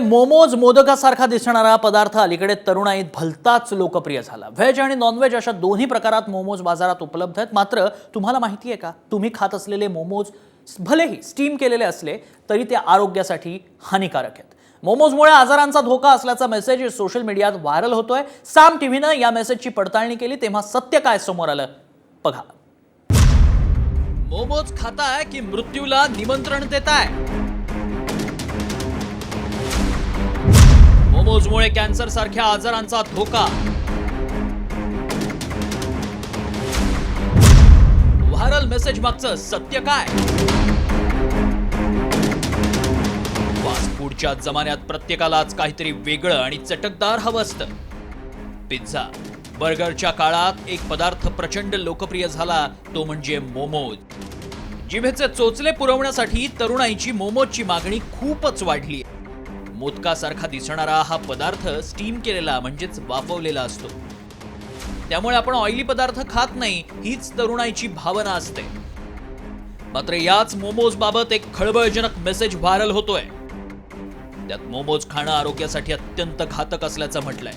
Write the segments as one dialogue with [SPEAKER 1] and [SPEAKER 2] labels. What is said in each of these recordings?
[SPEAKER 1] मोमोज मोदकासारखा दिसणारा पदार्थ अलीकडे तरुणाईत भलताच लोकप्रिय झाला. व्हेज आणि नॉनव्हेज अशा दोन्ही प्रकारात मोमोज बाजारात उपलब्ध आहेत. मात्र तुम्हाला माहिती आहे का? तुम्ही खात असलेले मोमोज भलेही स्टीम केलेले असले तरी ते आरोग्यासाठी हानिकारक आहेत. मोमोजमुळे आजारांचा धोका असल्याचा मेसेज सोशल मीडियात व्हायरल होतोय. साम टीव्हीनं या मेसेजची पडताळणी केली तेव्हा सत्य काय समोर आलं? बघा. मोमोज खाताय की मृत्यूला निमंत्रण देताय? मोजमुळे कॅन्सर सारख्या आजारांचा धोका. व्हायरल मेसेज मागचं सत्य काय? फास्ट फूडच्या जमान्यात प्रत्येकालाच काहीतरी वेगळं आणि चटकदार हवं असतं. पिझ्झा बर्गरच्या काळात एक पदार्थ प्रचंड लोकप्रिय झाला तो म्हणजे मोमोज. जिभेचे चोचले पुरवण्यासाठी तरुणाईची मोमोजची मागणी खूपच वाढली. मोदकासारखा दिसणारा हा पदार्थ स्टीम केलेला म्हणजेच वाफवलेला असतो. त्यामुळे आपण ऑइली पदार्थ खात नाही हीच तरुणाईची भावना असते. मात्र याच मोमोज बाबत एक खळबळजनक मेसेज व्हायरल होतोय. त्यात मोमोज खाणं आरोग्यासाठी अत्यंत घातक असल्याचं म्हटलंय.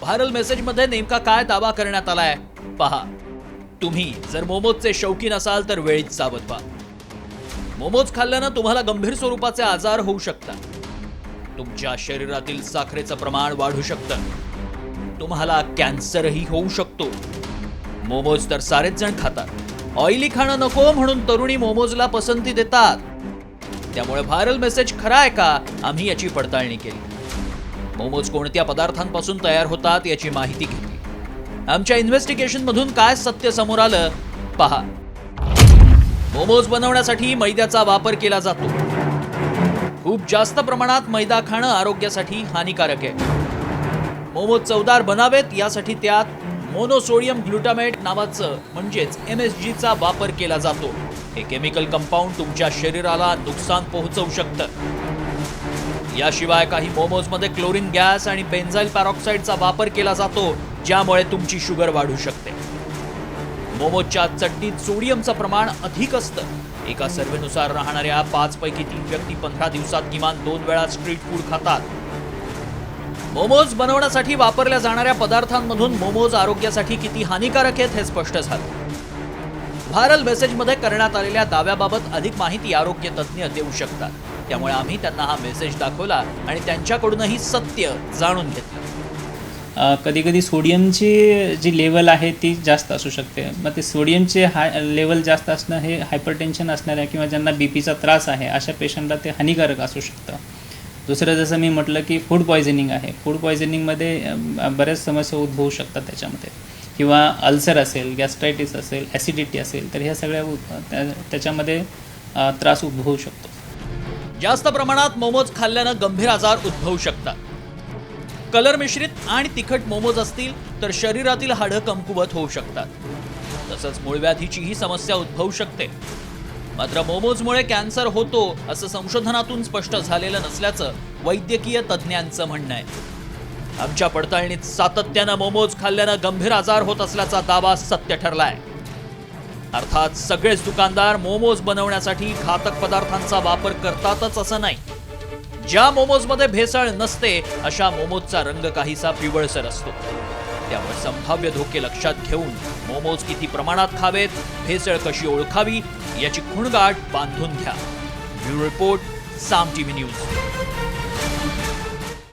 [SPEAKER 1] व्हायरल मेसेजमध्ये नेमका काय दावा करण्यात आलाय? पहा. तुम्ही जर मोमोजचे शौकीन असाल तर वेळीच सावध व्हा. मोमोज खाल्ल्यानं तुम्हाला गंभीर स्वरूपाचे आजार होऊ शकतात. तुमच्या शरीरातील साखरेचं प्रमाण वाढू शकतं. तुम्हाला कॅन्सरही होऊ शकतो. मोमोज तर सारेच जण खातात. ऑइली खाणं नको म्हणून तरुणी मोमोजला पसंती देतात. त्यामुळे व्हायरल मेसेज खरा आहे का? आम्ही याची पडताळणी केली. मोमोज कोणत्या पदार्थांपासून तयार होतात याची माहिती घेतली. आमच्या इन्व्हेस्टिगेशन मधून काय सत्य समोर आलं? पहा. मोमोज बनवण्यासाठी मैद्याचा वापर केला जातो. खूप जास्त प्रमाणात मैदा खाणं आरोग्यासाठी हानिकारक आहे. मोमोज चवदार बनावेत यासाठी त्यात मोनोसोडियम ग्लुटामेट नावाचं म्हणजेच एम एस जीचा वापर केला जातो. हे केमिकल कंपाऊंड तुमच्या शरीराला नुकसान पोहोचवू शकतं. याशिवाय काही मोमोजमध्ये क्लोरीन गॅस आणि बेन्झाईल पॅरॉक्साईडचा वापर केला जातो ज्यामुळे तुमची शुगर वाढू शकते. मोमोजच्या चटणीत सोडियमचं प्रमाण अधिक असतं. एका सर्वेनुसार राहणाऱ्या पाचपैकी तीन व्यक्ती पंधरा दिवसात किमान दोन वेळा स्ट्रीट फूड खातात. मोमोज बनवण्यासाठी वापरल्या जाणाऱ्या पदार्थांमधून मोमोज आरोग्यासाठी किती हानिकारक आहेत हे स्पष्ट झालं. व्हायरल मेसेजमध्ये करण्यात आलेल्या दाव्याबाबत अधिक माहिती आरोग्य तज्ज्ञ देऊ शकतात. त्यामुळे आम्ही त्यांना हा मेसेज दाखवला आणि त्यांच्याकडूनही सत्य जाणून घेतलं.
[SPEAKER 2] कधीकधी सोडियमची जी लेवल आहे ती जास्त असू शकते. मग ते सोडियमचे हाय लेवल जास्त असणं हे हायपरटेन्शन असणाऱ्या किंवा ज्यांना बी पीचा त्रास आहे अशा पेशंटला ते हानिकारक असू शकतं. दुसरं जसं मी म्हटलं की फूड पॉयझनिंग आहे. फूड पॉयझनिंगमध्ये बऱ्याच समस्या उद्भवू शकतात त्याच्यामध्ये. किंवा अल्सर असेल गॅस्ट्रायटिस असेल ॲसिडिटी असेल तर ह्या सगळ्या त्या- त्याच्यामध्ये त्रास उद्भवू शकतो.
[SPEAKER 1] जास्त प्रमाणात मोमोज खाल्ल्यानं गंभीर आजार उद्भवू शकतात. कलर मिश्रित आणि तिखट मोमोज असतील तर शरीरातील हाडं कमकुवत होऊ शकतात. तसंच मूळव्याधीचीही समस्या उद्भवू शकते. मात्र मोमोजमुळे कॅन्सर होतो असं संशोधनातून स्पष्ट झालेलं नसल्याचं वैद्यकीय तज्ज्ञांचं म्हणणं आहे. आमच्या पडताळणीत सातत्यानं मोमोज खाल्ल्यानं गंभीर आजार होत असल्याचा दावा सत्य ठरलाय. अर्थात सगळेच दुकानदार मोमोज बनवण्यासाठी घातक पदार्थांचा वापर करतातच असं नाही. ज्या मोमोजमध्ये भेसळ नसते अशा मोमोजचा रंग काहीसा पिवळसर असतो. त्यामुळे संभाव्य धोके लक्षात घेऊन मोमोज किती प्रमाणात खावेत भेसळ कशी ओळखावी याची खुणगाठ बांधून घ्या. Bureau report Saam TV news.